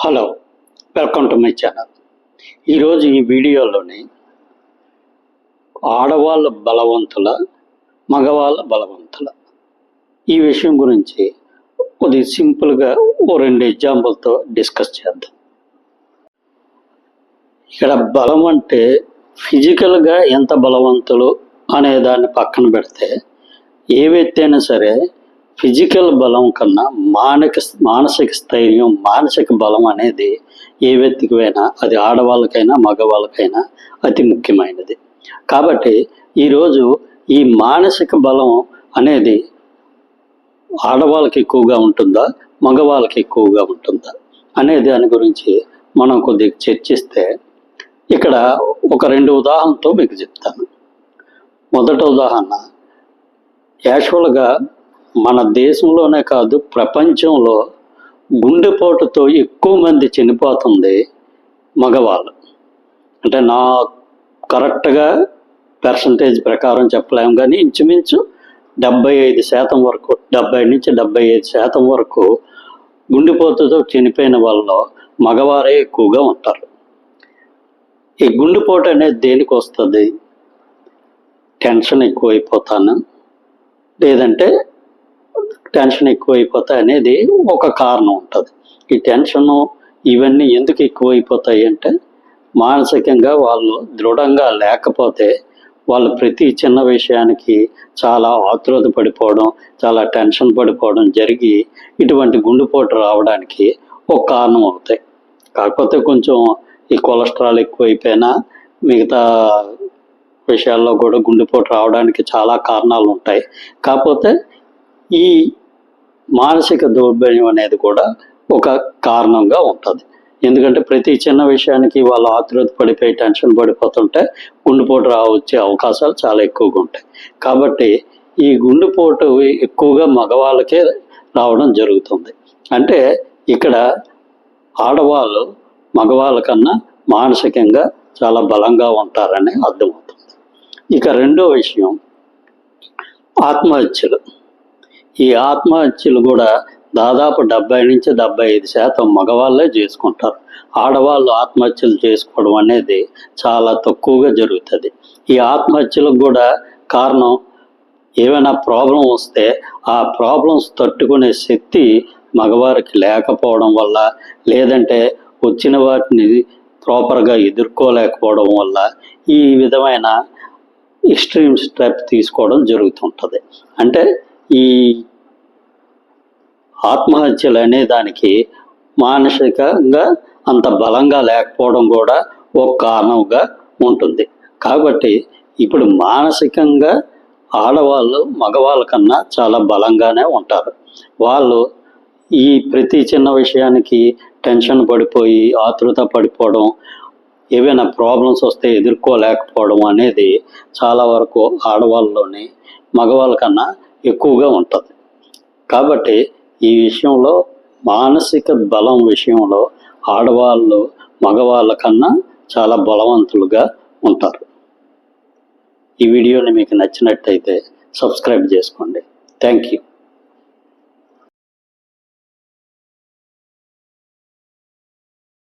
Hello welcome to my channel ఈరోజు ఈ వీడియోలోని ఆడవాళ్ళ బలవంతుల మగవాళ్ళ బలవంతుల ఈ విషయం గురించి కొద్ది సింపుల్గా ఓ రెండు ఎగ్జాంపుల్తో డిస్కస్ చేద్దాం. ఇక్కడ బలం అంటే ఫిజికల్గా ఎంత బలవంతులు అనే దాన్ని పక్కన పెడితే ఏ వ్యక్తి అయినా సరే ఫిజికల్ బలం కన్నా మానక మానసిక స్థైర్యం మానసిక బలం అనేది ఏ వ్యక్తికైనా అది ఆడవాళ్ళకైనా మగవాళ్ళకైనా అతి ముఖ్యమైనది. కాబట్టి ఈరోజు ఈ మానసిక బలం అనేది ఆడవాళ్ళకి ఎక్కువగా ఉంటుందా మగవాళ్ళకి ఎక్కువగా ఉంటుందా అనే దాని గురించి మనం కొద్దిగా చర్చిస్తే ఇక్కడ ఒక రెండు ఉదాహరణతో మీకు చెప్తాను. మొదటి ఉదాహరణ యాక్చువల్గా మన దేశంలోనే కాదు ప్రపంచంలో గుండెపోటుతో ఎక్కువ మంది చనిపోతుంది మగవాళ్ళు. అంటే నా కరెక్ట్గా పర్సంటేజ్ ప్రకారం చెప్పలేము కానీ ఇంచుమించు డెబ్బై ఐదు శాతం వరకు డెబ్బై నుంచి డెబ్బై ఐదు శాతం వరకు గుండెపోటుతో చనిపోయిన వాళ్ళలో మగవారే ఎక్కువగా ఉంటారు. ఈ గుండెపోటు అనేది దేనికి వస్తుంది? టెన్షన్ ఎక్కువైపోతాను? లేదంటే టెన్షన్ ఎక్కువైపోతాయి అనేది ఒక కారణం ఉంటుంది. ఈ టెన్షను ఇవన్నీ ఎందుకు ఎక్కువైపోతాయి అంటే మానసికంగా వాళ్ళు దృఢంగా లేకపోతే వాళ్ళు ప్రతి చిన్న విషయానికి చాలా ఆతృత పడిపోవడం చాలా టెన్షన్ పడిపోవడం జరిగి ఇటువంటి గుండెపోటు రావడానికి ఒక కారణం అవుతాయి. కాకపోతే కొంచెం ఈ కొలెస్ట్రాల్ ఎక్కువైపోయినా మిగతా విషయాల్లో కూడా గుండెపోటు రావడానికి చాలా కారణాలు ఉంటాయి. కాకపోతే ఈ మానసిక దౌర్బల్యం అనేది కూడా ఒక కారణంగా ఉంటుంది. ఎందుకంటే ప్రతి చిన్న విషయానికి వాళ్ళు ఆతృత పడిపోయి టెన్షన్ పడిపోతుంటే గుండెపోటు రావచ్చే అవకాశాలు చాలా ఎక్కువగా ఉంటాయి. కాబట్టి ఈ గుండెపోటు ఎక్కువగా మగవాళ్ళకే రావడం జరుగుతుంది. అంటే ఇక్కడ ఆడవాళ్ళు మగవాళ్ళ కన్నా మానసికంగా చాలా బలంగా ఉంటారని అర్థమవుతుంది. ఇక రెండో విషయం ఆత్మహత్యలు. ఈ ఆత్మహత్యలు కూడా దాదాపు డెబ్బై నుంచి డెబ్బై ఐదు శాతం మగవాళ్ళే చేసుకుంటారు. ఆడవాళ్ళు ఆత్మహత్యలు చేసుకోవడం అనేది చాలా తక్కువగా జరుగుతుంది. ఈ ఆత్మహత్యలకు కూడా కారణం ఏమైనా ప్రాబ్లం వస్తే ఆ ప్రాబ్లమ్స్ తట్టుకునే శక్తి మగవారికి లేకపోవడం వల్ల లేదంటే వచ్చిన వాటిని ప్రాపర్గా ఎదుర్కోలేకపోవడం వల్ల ఈ విధమైన ఎక్స్ట్రీమ్ స్టెప్ తీసుకోవడం జరుగుతుంటుంది. అంటే ఈ ఆత్మహత్యలు అనే దానికి మానసికంగా అంత బలంగా లేకపోవడం కూడా ఒక కారణంగా ఉంటుంది. కాబట్టి ఇప్పుడు మానసికంగా ఆడవాళ్ళు మగవాళ్ళ కన్నా చాలా బలంగానే ఉంటారు. వాళ్ళు ఈ ప్రతి చిన్న విషయానికి టెన్షన్ పడిపోయి ఆతృత పడిపోవడం ఏవైనా ప్రాబ్లమ్స్ వస్తే ఎదుర్కోలేకపోవడం అనేది చాలా వరకు ఆడవాళ్ళలోని మగవాళ్ళ కన్నా ఎక్కువగా ఉంటుంది. కాబట్టి ఈ విషయంలో మానసిక బలం విషయంలో ఆడవాళ్ళు మగవాళ్ళ కన్నా చాలా బలవంతులుగా ఉంటారు. ఈ వీడియోని మీకు నచ్చినట్టయితే సబ్స్క్రైబ్ చేసుకోండి. Thank you.